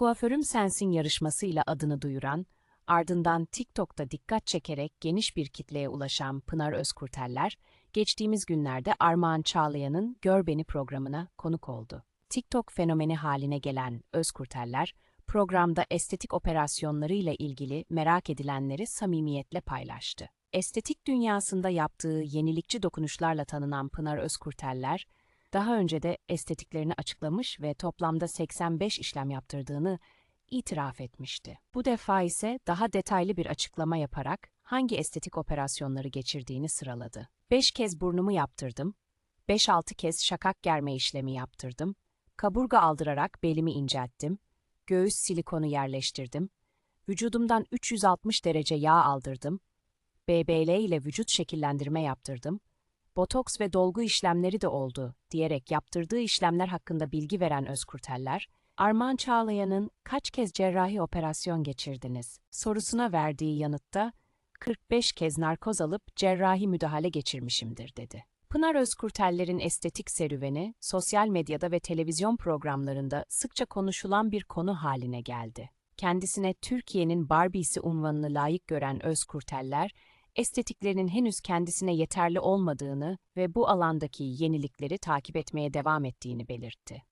Kuaförüm Sensin yarışmasıyla adını duyuran, ardından TikTok'ta dikkat çekerek geniş bir kitleye ulaşan Pınar Özkurteller, geçtiğimiz günlerde Armağan Çağlayan'ın Gör Beni programına konuk oldu. TikTok fenomeni haline gelen Özkurteller, programda estetik operasyonlarıyla ilgili merak edilenleri samimiyetle paylaştı. Estetik dünyasında yaptığı yenilikçi dokunuşlarla tanınan Pınar Özkurteller, daha önce de estetiklerini açıklamış ve toplamda 85 işlem yaptırdığını itiraf etmişti. Bu defa ise daha detaylı bir açıklama yaparak hangi estetik operasyonları geçirdiğini sıraladı. 5 kez burnumu yaptırdım, 5-6 kez şakak germe işlemi yaptırdım, kaburga aldırarak belimi incelttim, göğüs silikonu yerleştirdim, vücudumdan 360 derece yağ aldırdım, BBL ile vücut şekillendirme yaptırdım, botoks ve dolgu işlemleri de oldu diyerek yaptırdığı işlemler hakkında bilgi veren Özkurteller, Armağan Çağlayan'ın kaç kez cerrahi operasyon geçirdiniz sorusuna verdiği yanıtta 45 kez narkoz alıp cerrahi müdahale geçirmişimdir dedi. Pınar Özkurteller'in estetik serüveni sosyal medyada ve televizyon programlarında sıkça konuşulan bir konu haline geldi. Kendisine Türkiye'nin Barbie'si unvanını layık gören Özkurteller, estetiklerinin henüz kendisine yeterli olmadığını ve bu alandaki yenilikleri takip etmeye devam ettiğini belirtti.